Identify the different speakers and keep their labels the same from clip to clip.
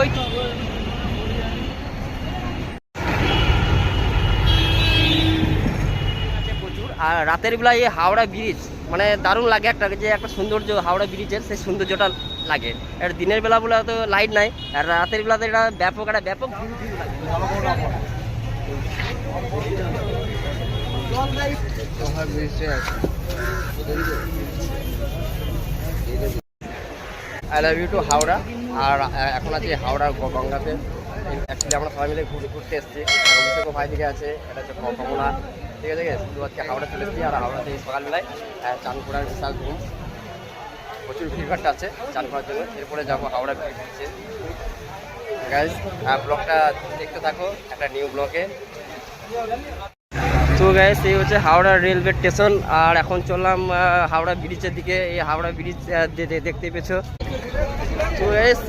Speaker 1: ওই আর রাতের বেলায় এই হাওড়া ব্রিজ মানে দারুণ লাগে একটা, যে একটা সৌন্দর্য হাওড়া ব্রিজের সেই সৌন্দর্যটা লাগে। আর দিনের বেলা বলে তো লাইট নাই, আর রাতের বেলাতে এটা ব্যাপক, একটা ব্যাপক I love you too Howrah. আর এখন আছে হাওড়া গঙ্গাতে। অ্যাকচুয়ালি আমরা সবাই মিলে ঘুরে ঘুরতে এসেছি। অভিষেক ভাই দিকে আছে, এটা হচ্ছে কমলা। ঠিক আছে শুধু আজকে হাওড়া চলে এসেছি, আর হাওড়া থেকে সকালবেলায় চান বিশাল ঘুম। প্রচুর ভিড়ভাট্টা আছে চান করার জন্য। এরপরে যাব হাওড়া বিচে গাইজ ব্লগটা দেখতে থাকো, একটা নিউ ব্লগে তো গাইস এই হচ্ছে হাওড়া রেলওয়ে স্টেশন আর এখন চললাম হাওড়া ব্রিজের দিকে। এই হাওড়া ব্রিজ দেখতে পেয়েছ। তো গাইস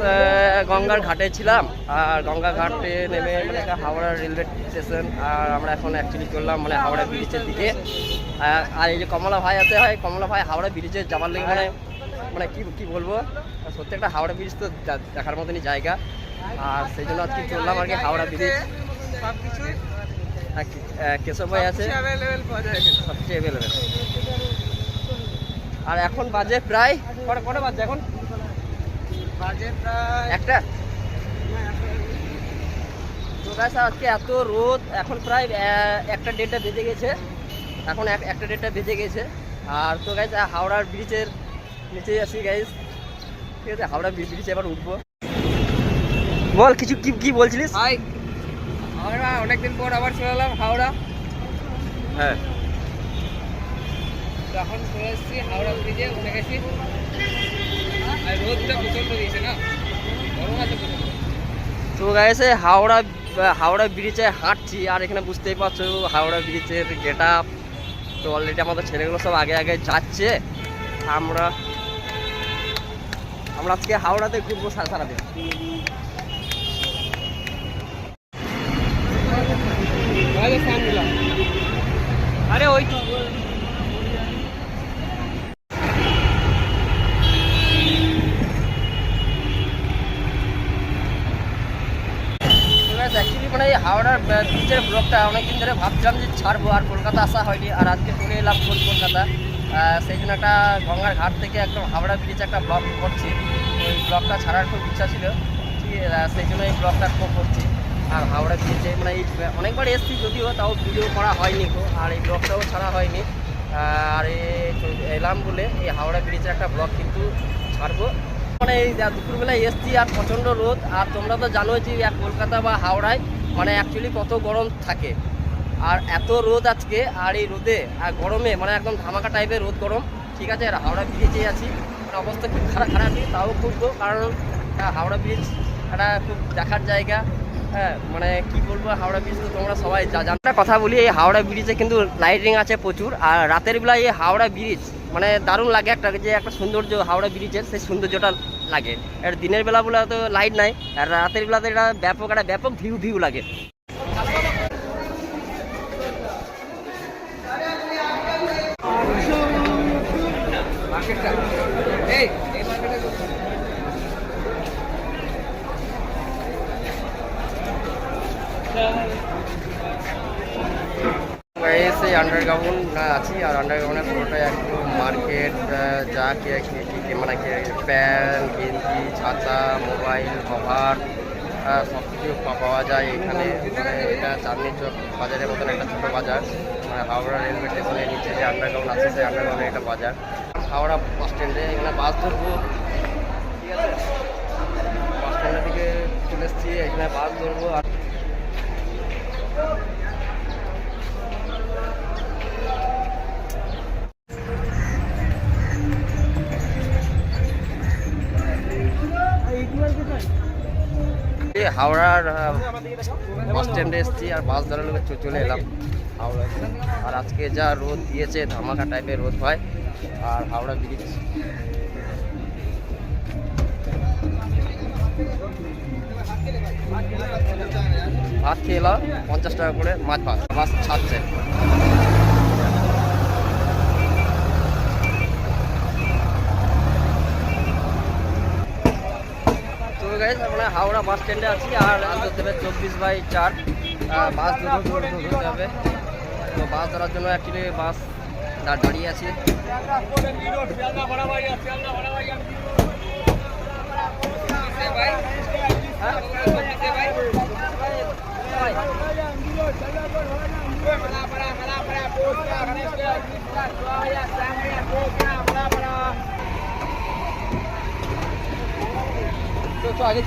Speaker 1: গঙ্গার ঘাটে ছিলাম আর গঙ্গা ঘাটে নেমে মানে হাওড়া রেলওয়ে স্টেশন আর আমরা এখন অ্যাকচুয়ালি চললাম মানে হাওড়া ব্রিজের দিকে। আর এই যে কমলা ভাই আছে হয় কমলা ভাই হাওড়া ব্রিজে যাওয়ার লেগে মানে মানে কি কি বলব? সত্যি একটা হাওড়া ব্রিজ তো দেখার মতনই জায়গা। আর সেই জন্য আজকে চললাম আর কি হাওড়া ব্রিজ আর কি- আহ, কেশব ভাই আছে? সবচেয়ে অ্যাভেলেবেল আর এখন বাজে প্রায় কটা কটা বাজে এখন একটা? তো গাছ আজকে এত রোদ এখন প্রায় একটা ডেটটা বেজে গেছে। এখন এক- একটা ডেটটা বেজে গেছে। আর তো গাইজ হাওড়ার ব্রিজের নিচে আছি গাইজ ঠিক আছে হাওড়া ব্রিজে এবার উঠবো। বল কিছু কি কি বলছিলিস?
Speaker 2: আমরা অনেকদিন পর আবার চলে এলাম হাওড়া।
Speaker 1: হ্যাঁ।
Speaker 2: তো এখন চলে এসেছি হাওড়া ব্রিজে উঠে গেছি। আর রোদটা প্রচণ্ড দিয়েছে না? গরম আছে
Speaker 1: তো গাইছে হাওড়া হাওড়া ব্রিজে হাঁটছি আর এখানে বুঝতেই পারছ হাওড়া ব্রিজের গেট আপ তো অলরেডি আমাদের ছেলেগুলো সব আগে আগে যাচ্ছে। আমরা আমরা আজকে হাওড়াতে ঘুরবো সারা সারাদিন
Speaker 2: ভালো ফ্যান দিলাম
Speaker 1: আরে ওই তো অ্যাকচুয়ালি মানে এই হাওড়ার ব্রিজের ব্লগটা অনেকদিন ধরে ভাবছিলাম যে ছাড়বো আর কলকাতা আসা হয়নি, আর আজকে চলে এলাম কোল- কলকাতা। সেই জন্য একটা গঙ্গার ঘাট থেকে একদম হাওড়া ব্রিজে একটা ব্লগ করছি। ওই ব্লগটা ছাড়ার খুব ইচ্ছা ছিল। সেই জন্য এই ব্লগটা খুব করছি। আর হাওড়া ব্রিজে মানে এই, অনেকবার এসেছি যদিও, তাও ভিডিও করা হয়নি গো আর এই ব্লগটাও ছাড়া হয়নি। আর এলাম বলে এই হাওড়া ব্রিজের একটা ব্লগ কিন্তু ছাড়বো। মানে এই দুপুরবেলায় এসছি আর প্রচণ্ড রোদ। আর তোমরা তো জানোই যে কলকাতা বা হাওড়ায় মানে অ্যাকচুয়ালি কত গরম থাকে। আর এত রোদ আজকে আর এই রোদে আর গরমে মানে একদম ধামাকা টাইপের রোদ গরম। ঠিক আছে আর হাওড়া ব্রিজে আছি। মানে অবস্থা খুব খারাপ খারাপই তাও খুব কারণ আহ, হাওড়া ব্রিজ একটা খুব দেখার জায়গা। হ্যাঁ মানে কি বলব, হাওড়া ব্রিজ তোমরা সবাই যা জানটা কথা বলি, এই হাওড়া ব্রিজে কিন্তু লাইটিং আছে প্রচুর, আর রাতের বেলায় এই হাওড়া ব্রিজ মানে দারুণ লাগে একটা, যে একটা সৌন্দর্য হাওড়া ব্রিজের সেই সৌন্দর্যটা লাগে। আর দিনের বেলা বলে তো লাইট নাই, আর রাতের বেলাতে এটা ব্যাপক, একটা ব্যাপক ভিউ ভিউ লাগে।
Speaker 2: এই এই
Speaker 1: আন্ডারগ্রাউন্ড আছি, আর আন্ডারগ্রাউন্ডে পুরোটাই একদম মার্কেট যা কে কি মানে প্যান্ট গেঞ্জি, ছাতা মোবাইল কভার সব কিছু পাওয়া যায় এখানে। মানে এটা চাঁদনি চক বাজারের মতন একটা ছোটো বাজার। মানে হাওড়া রেলওয়ে স্টেশনের নিচে যে আন্ডারগ্রাউন্ড আছে, সেই আন্ডারগ্রাউন্ডে একটা বাজার। হাওড়া বাস স্ট্যান্ডে এখানে বাস ধরবো। ঠিক আছে? বাস স্ট্যান্ডের দিকে চলে এসেছি, এখানে বাস ধরবো আর হাওড়ার বাস স্ট্যান্ডে এসেছি আর বাস চ- চলে এলাম হাওড়া আর আজকে যা রোদ দিয়েছে, ধামাকা টাইপের রোদ হয়, আর হাওড়া ব্রিজ ভাত খেয়ে এলাম, পঞ্চাশ টাকা করে মাছ ভাত বাস ছাড়ছে তো গাইজ আমরা হাওড়া বাস স্ট্যান্ডে আছি আর হবে চব্বিশ বাই চার। বাস ধরতে হবে। তো বাস ধরার জন্য অ্যাকচুয়ালি বাস দাঁড়িয়ে আছে।
Speaker 2: ভাই
Speaker 1: তো তো আগে